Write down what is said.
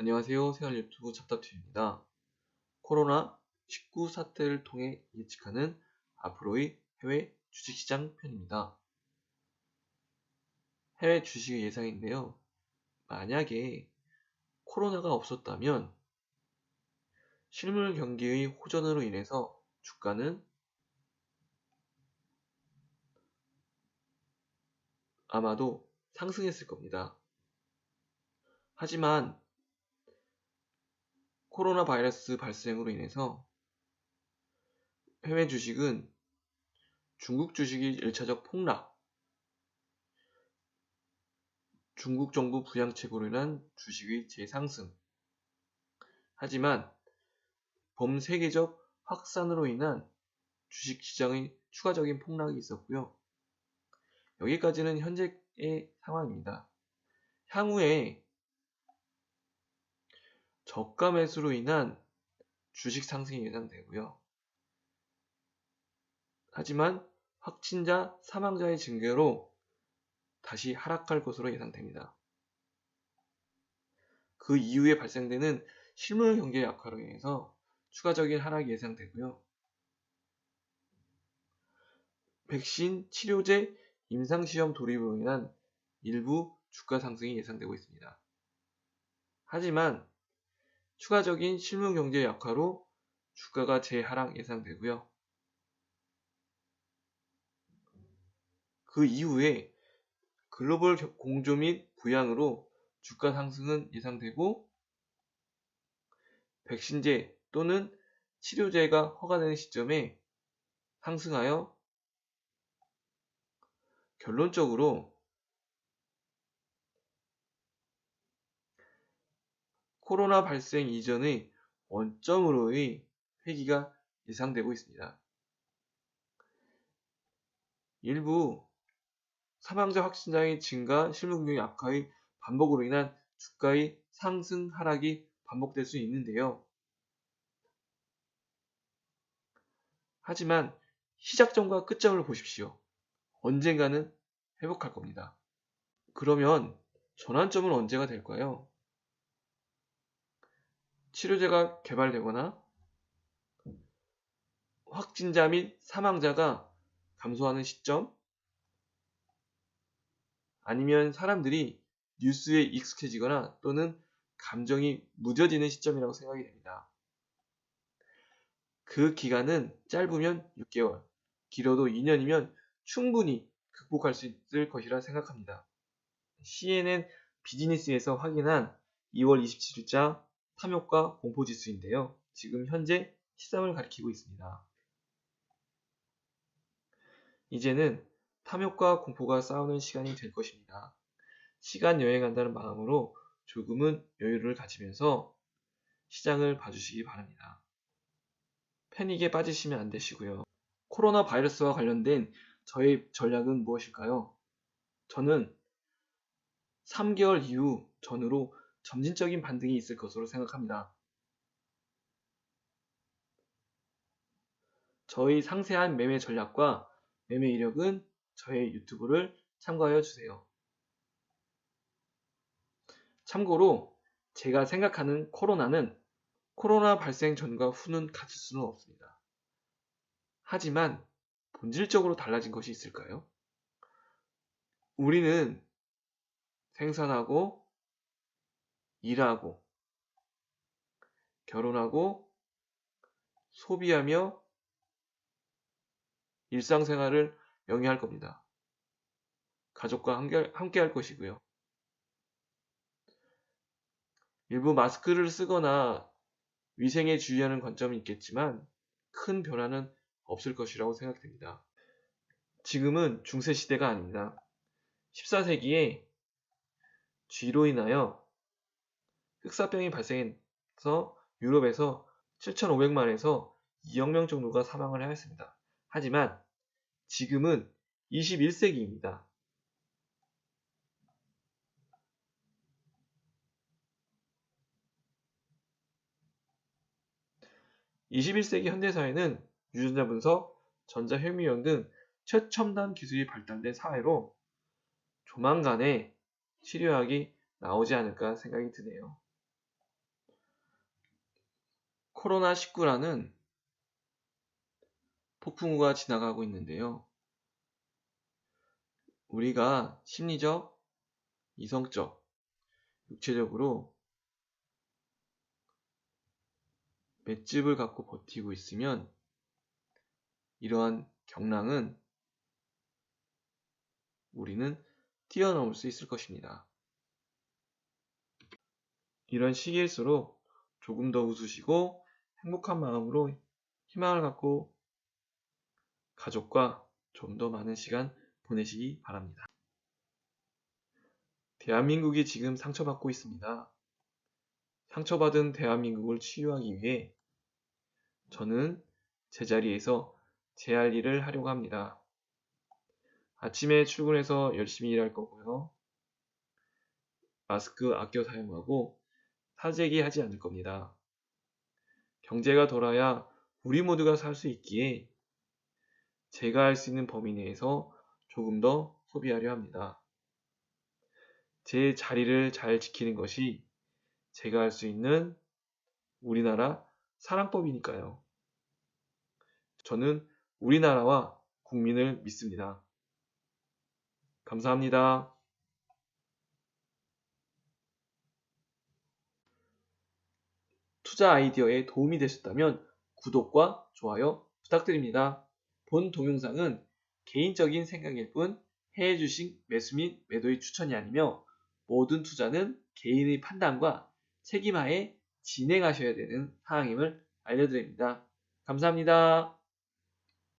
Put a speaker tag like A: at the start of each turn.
A: 안녕하세요. 생활 유튜브 잡답TV입니다. 코로나19 사태를 통해 예측하는 앞으로의 해외 주식시장 편입니다. 해외 주식의 예상인데요. 만약에 코로나가 없었다면 실물 경기의 호전으로 인해서 주가는 아마도 상승했을 겁니다. 하지만 코로나 바이러스 발생으로 인해서 해외 주식은 중국 주식이 1차적 폭락, 중국 정부 부양책으로 인한 주식의 재상승. 하지만 범세계적 확산으로 인한 주식 시장의 추가적인 폭락이 있었고요. 여기까지는 현재의 상황입니다. 향후에 저가 매수로 인한 주식 상승이 예상되고요. 하지만 확진자, 사망자의 증가로 다시 하락할 것으로 예상됩니다. 그 이후에 발생되는 실물 경제 약화로 인해서 추가적인 하락이 예상되고요. 백신, 치료제, 임상시험 돌입으로 인한 일부 주가 상승이 예상되고 있습니다. 하지만 추가적인 실물 경제 약화로 주가가 재하락 예상되고요. 그 이후에 글로벌 공조 및 부양으로 주가 상승은 예상되고 백신제 또는 치료제가 허가되는 시점에 상승하여 결론적으로 코로나 발생 이전의 원점으로의 회기가 예상되고 있습니다. 일부 사망자 확진자의 증가, 실물 경기 악화의 반복으로 인한 주가의 상승 하락이 반복될 수 있는데요. 하지만 시작점과 끝점을 보십시오. 언젠가는 회복할 겁니다. 그러면 전환점은 언제가 될까요? 치료제가 개발되거나 확진자 및 사망자가 감소하는 시점 아니면 사람들이 뉴스에 익숙해지거나 또는 감정이 무뎌지는 시점이라고 생각이 됩니다. 그 기간은 짧으면 6개월, 길어도 2년이면 충분히 극복할 수 있을 것이라 생각합니다. CNN 비즈니스에서 확인한 2월 27일자 탐욕과 공포지수인데요. 지금 현재 13을 가리키고 있습니다. 이제는 탐욕과 공포가 싸우는 시간이 될 것입니다. 시간 여행한다는 마음으로 조금은 여유를 가지면서 시장을 봐주시기 바랍니다. 패닉에 빠지시면 안 되시고요. 코로나 바이러스와 관련된 저의 전략은 무엇일까요? 저는 3개월 이후 전후로 점진적인 반등이 있을 것으로 생각합니다. 저희 상세한 매매 전략과 매매 이력은 저의 유튜브를 참고하여 주세요. 참고로 제가 생각하는 코로나는 코로나 발생 전과 후는 같을 수는 없습니다. 하지만 본질적으로 달라진 것이 있을까요? 우리는 생산하고 일하고 결혼하고 소비하며 일상생활을 영위할 겁니다. 가족과 함께, 할 것이고요. 일부 마스크를 쓰거나 위생에 주의하는 관점이 있겠지만 큰 변화는 없을 것이라고 생각됩니다. 지금은 중세 시대가 아닙니다. 14세기에 쥐로 인하여 흑사병이 발생해서 유럽에서 7,500만에서 2억 명 정도가 사망을 하였습니다. 하지만 지금은 21세기입니다. (21세기) 현대사회는 유전자 분석, 전자현미경 등 최첨단 기술이 발달된 사회로 조만간에 치료약이 나오지 않을까 생각이 드네요. 코로나19라는 폭풍우가 지나가고 있는데요. 우리가 심리적, 이성적, 육체적으로 맷집을 갖고 버티고 있으면 이러한 경랑은 우리는 뛰어넘을 수 있을 것입니다. 이런 시기일수록 조금 더 웃으시고 행복한 마음으로 희망을 갖고 가족과 좀 더 많은 시간 보내시기 바랍니다. 대한민국이 지금 상처받고 있습니다. 상처받은 대한민국을 치유하기 위해 저는 제자리에서 제 할 일을 하려고 합니다. 아침에 출근해서 열심히 일할 거고요. 마스크 아껴 사용하고 사재기 하지 않을 겁니다. 경제가 돌아야 우리 모두가 살 수 있기에 제가 할 수 있는 범위 내에서 조금 더 소비하려 합니다. 제 자리를 잘 지키는 것이 제가 할 수 있는 우리나라 사랑법이니까요. 저는 우리나라와 국민을 믿습니다. 감사합니다. 투자 아이디어에 도움이 되셨다면 구독과 좋아요 부탁드립니다. 본 동영상은 개인적인 생각일 뿐 해외 주식 매수 및 매도의 추천이 아니며 모든 투자는 개인의 판단과 책임하에 진행하셔야 되는 사항임을 알려드립니다. 감사합니다.